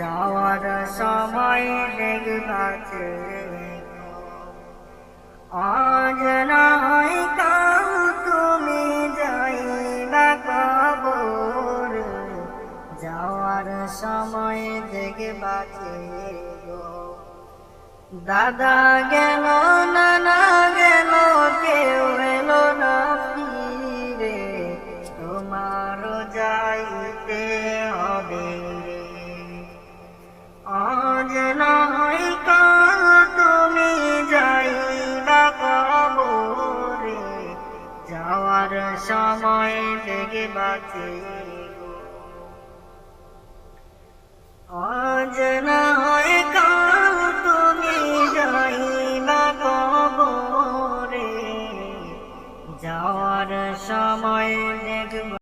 যাওয়ার সময় দেখবাতে আজ না হয় কাউ তুমি যাইবা কবর। যাওয়ার সময় দেখবাতে দাদা গেল, নানা গেল, কেউ এলো না ফিরে। তোমার যাইতে যাওয়ার সময় বেগে বাঁচে। আজ না হয় কাল তুমি যাই যাইবা কবরে। যাওয়ার সময় দেখবা